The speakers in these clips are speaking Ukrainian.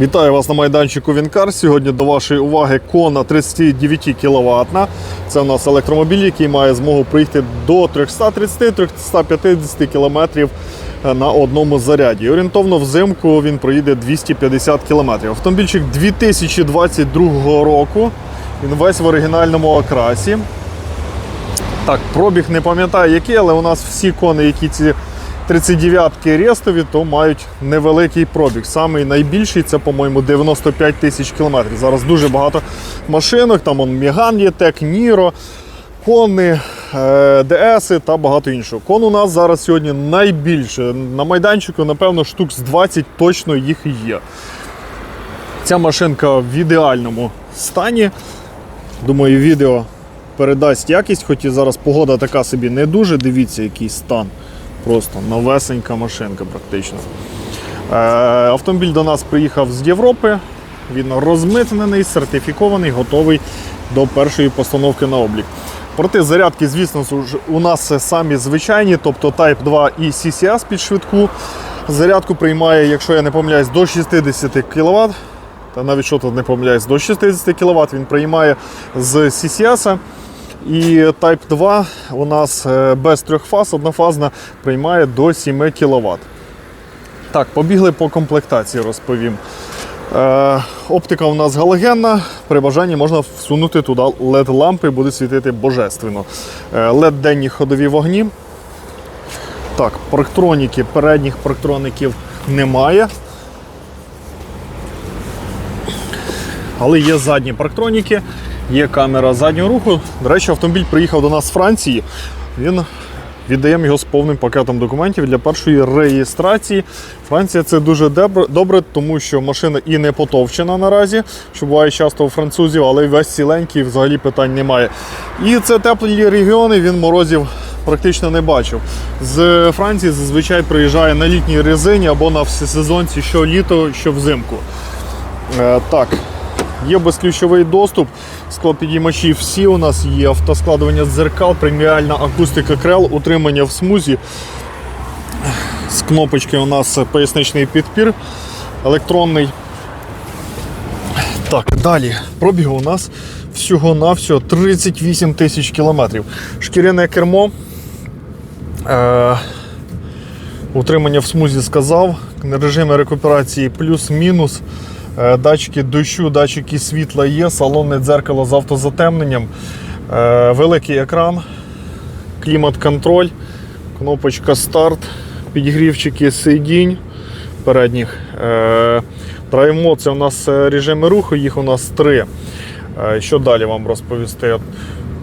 Вітаю вас на майданчику Вінкар. Сьогодні до вашої уваги Кона 39 кВт. Це у нас електромобіль, який має змогу проїхати до 330-350 км на одному заряді. Орієнтовно взимку він проїде 250 км. Автомобільчик 2022 року. Він весь в оригінальному окрасі. Так, пробіг не пам'ятаю який, але у нас всі кони, які ці 39-ки рестові, то мають невеликий пробіг. Самий найбільший це, по-моєму, 95 тисяч кілометрів. Зараз дуже багато машинок, там он Міган є, Тек, Ніро, кони, е, ДС та багато іншого. Кон у нас зараз сьогодні найбільше. На майданчику, напевно, штук з 20 точно їх є. Ця машинка в ідеальному стані. Думаю, відео передасть якість, хоч і зараз погода така собі не дуже. Дивіться, який стан. Просто новесенька машинка практично. Е, автомобіль до нас приїхав з Європи. Він розмитнений, сертифікований, готовий до першої постановки на облік. Проте зарядки, звісно, у нас самі звичайні, тобто Type 2 і CCS під швидку. Зарядку приймає, якщо я не помиляюсь, до 60 кВт. Та навіть що тут не помиляюсь, до 60 кВт він приймає з CCS. І Type 2 у нас е, без трьох фаз, однофазна, приймає до 7 кВт. Так, побігли по комплектації, розповім. Е, оптика у нас галогенна. При бажанні можна всунути туди LED-лампи, буде світити божественно. Е, LED-денні ходові вогні. Так, парктроніки, передніх парктроників немає. Але є задні парктроніки, є камера заднього руху. До речі, автомобіль приїхав до нас з Франції. Він віддаємо його з повним пакетом документів для першої реєстрації. Франція це дуже добре, тому що машина і не потовчена наразі, що буває часто у французів, але весь ціленький, взагалі питань немає. І це теплі регіони, він морозів практично не бачив. З Франції зазвичай приїжджає на літній резині або на всесезонці що літо, що взимку. Е, так, є безключовий доступ, склопідіймачі всі у нас є, автоскладування дзеркал, преміальна акустика крел, утримання в смузі. З кнопочки у нас поясничний підпір електронний. Так, далі. Пробіг у нас всього-навсього 38 тисяч кілометрів. Шкіряне кермо. Е, Утримання в смузі сказав. Режими рекуперації плюс-мінус. Е, Датчики дощу, датчики світла є, салонне дзеркало з автозатемненням, е, великий екран, клімат-контроль, кнопочка старт, підігрівчики сидінь передніх. Е, це у нас режими руху, їх у нас три. Що далі вам розповісти?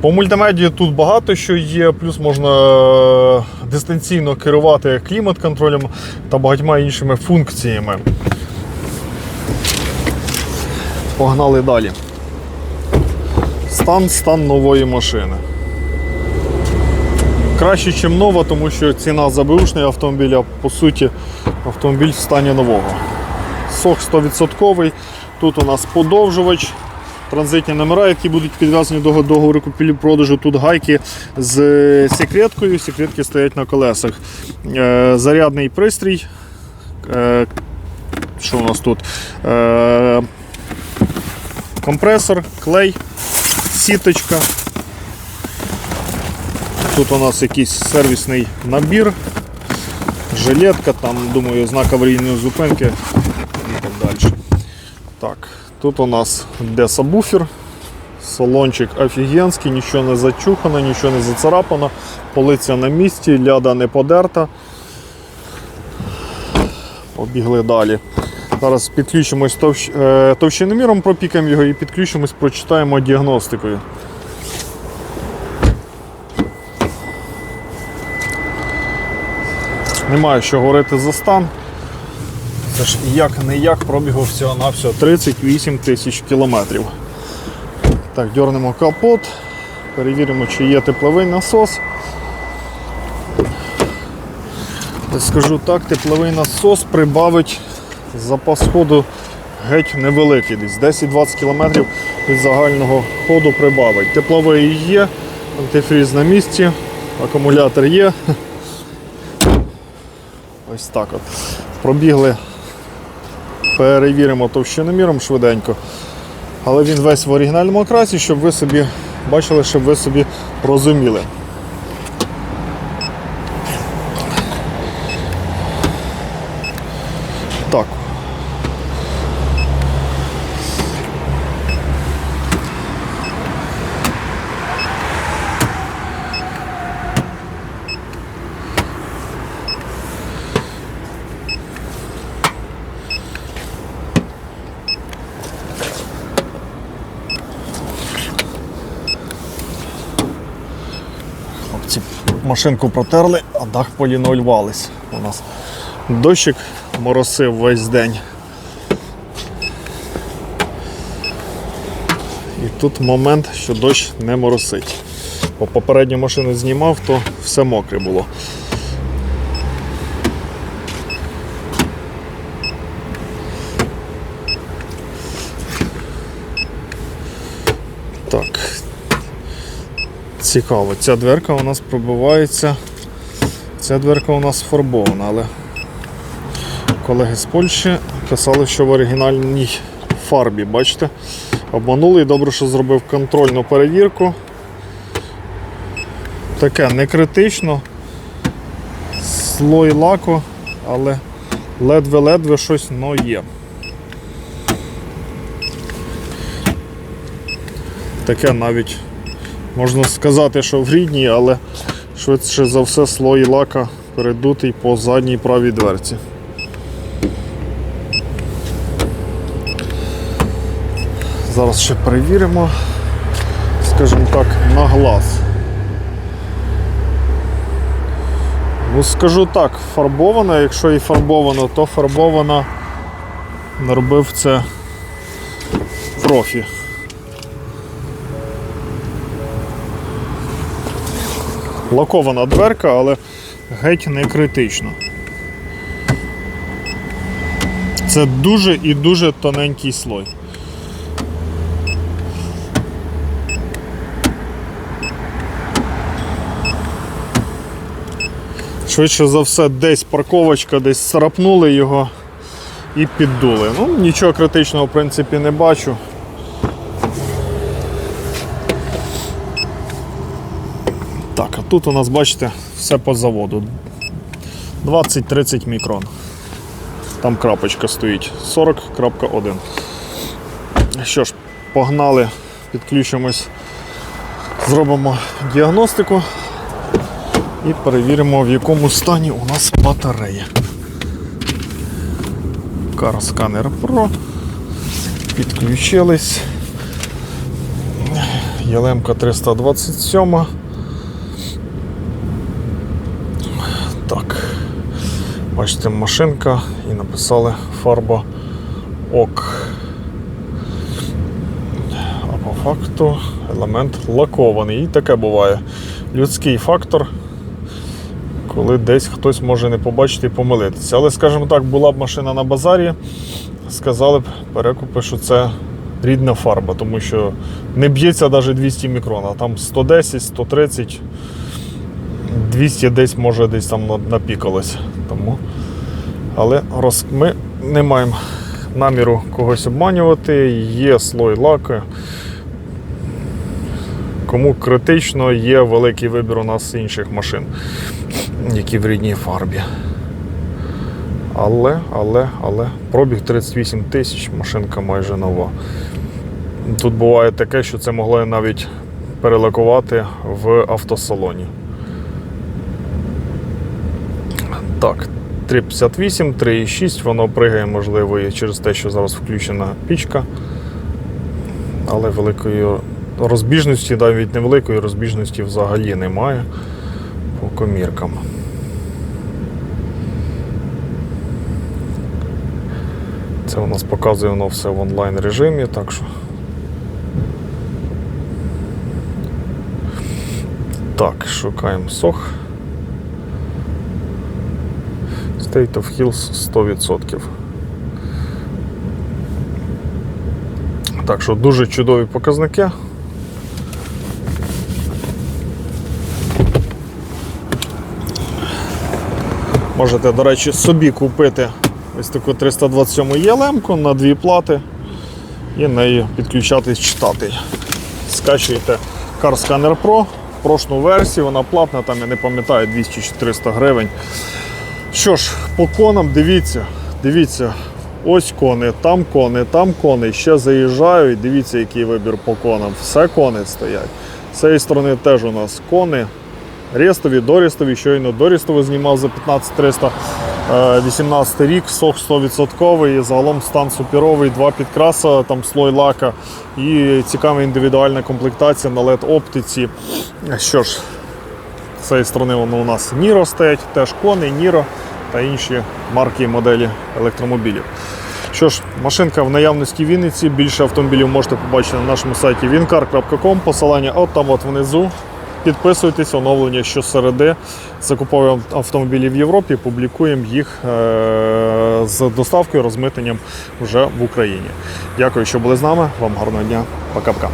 По мультимедії тут багато що є, плюс можна дистанційно керувати клімат-контролем та багатьма іншими функціями. Погнали далі. Стан стан нової машини. Краще, ніж нова, тому що ціна за беушний автомобіль, а по суті автомобіль в стані нового. Сок 100%. Тут у нас подовжувач, транзитні номера, які будуть підв'язані до договору купівлі-продажу. Тут гайки з секреткою, секретки стоять на колесах. Е, Зарядний пристрій. Е, Що у нас тут? Компресор, клей, сіточка. Тут у нас якийсь сервісний набір, жилетка, там, думаю, знак аварійної зупинки і так далі. Так, тут у нас йде сабвуфер, салончик офігенський, нічого не зачухано, нічого не зацарапано, полиця на місці, ляда не подерта. Побігли далі. Зараз підключимось товщ... е, товщиноміром, пропікаємо його і підключимось, прочитаємо діагностикою. Немає що говорити за стан. Це ж як не як пробігу всього на всього 38 тисяч кілометрів. Так, дьорнемо капот, перевіримо, чи є тепловий насос. Скажу так, тепловий насос прибавить запас ходу геть невеликий, десь 10-20 км від загального ходу прибавить. Тепловий є, антифріз на місці, акумулятор є. Ось так от. Пробігли перевіримо товщиноміром швиденько. Але він весь в оригінальному окрасі, щоб ви собі бачили, щоб ви собі розуміли. Так. Хлопці машинку протерли, а дах полінолювались у нас. Дощик моросив весь день. І тут момент, що дощ не моросить. Бо попередню машину знімав, то все мокре було. Так. Цікаво, ця дверка у нас пробивається. Ця дверка у нас фарбована, але колеги з Польщі писали, що в оригінальній фарбі, бачите? Обманули і добре, що зробив контрольну перевірку. Таке не критично. Слой лаку, але ледве-ледве щось но є. Таке навіть можна сказати, що в рідній, але швидше за все слой лака передутий по задній правій дверці. Зараз ще перевіримо, скажімо так, на глаз. Ну, скажу так, фарбована, якщо і фарбовано, то фарбована робив це профі. Лакована дверка, але геть не критично. Це дуже і дуже тоненький слой. Швидше за все, десь парковочка, десь царапнули його і піддули. Ну, нічого критичного, в принципі, не бачу. Так, а тут у нас, бачите, все по заводу. 20-30 мікрон. Там крапочка стоїть. 40.1. Що ж, погнали, підключимось, зробимо діагностику і перевіримо, в якому стані у нас батарея. Scanner Pro. Підключились. Ялемка 327. Так. Бачите, машинка і написали фарба ок. А по факту елемент лакований. І таке буває. Людський фактор, коли десь хтось може не побачити і помилитися. Але, скажімо так, була б машина на базарі, сказали б перекупи, що це рідна фарба, тому що не б'ється навіть 200 мікрон, а там 110, 130. 200 десь може десь там на- напікалось. Тому. Але роз... ми не маємо наміру когось обманювати. Є слой лаки. Кому критично, є великий вибір у нас інших машин, які в рідній фарбі. Але, але, але, пробіг 38 тисяч, машинка майже нова. Тут буває таке, що це могли навіть перелакувати в автосалоні. Так, 3,58, 3,6, воно пригає, можливо, і через те, що зараз включена пічка. Але великої розбіжності, навіть невеликої розбіжності взагалі немає по коміркам. Це у нас показує воно все в онлайн режимі, так що. Так, шукаємо сох. State of Hills 100%. Так що дуже чудові показники. Можете, до речі, собі купити ось таку 327 єлемку на дві плати і нею підключатись читати. Скачуєте Car Scanner Pro, прошлу версію, вона платна, там я не пам'ятаю 200-400 гривень. Що ж, по конам дивіться, дивіться, ось кони, там кони, там кони. Ще заїжджають. Дивіться, який вибір по конам. Все кони стоять. З цієї сторони теж у нас кони. Рестові, дорістові, щойно дорістовий знімав за 15300. Е, 18 рік, сок 100%, загалом стан суперовий, два підкраса, там слой лака і цікава індивідуальна комплектація на LED оптиці. Що ж, з цієї сторони воно у нас Ніро стоять, теж кони, Ніро та інші марки і моделі електромобілів. Що ж, машинка в наявності в Вінниці. Більше автомобілів можете побачити на нашому сайті wincar.com. Посилання от там от внизу. Підписуйтесь, оновлення щосереди. Закуповуємо автомобілі в Європі, публікуємо їх е- з доставкою, розмитненням вже в Україні. Дякую, що були з нами. Вам гарного дня. Пока-пока.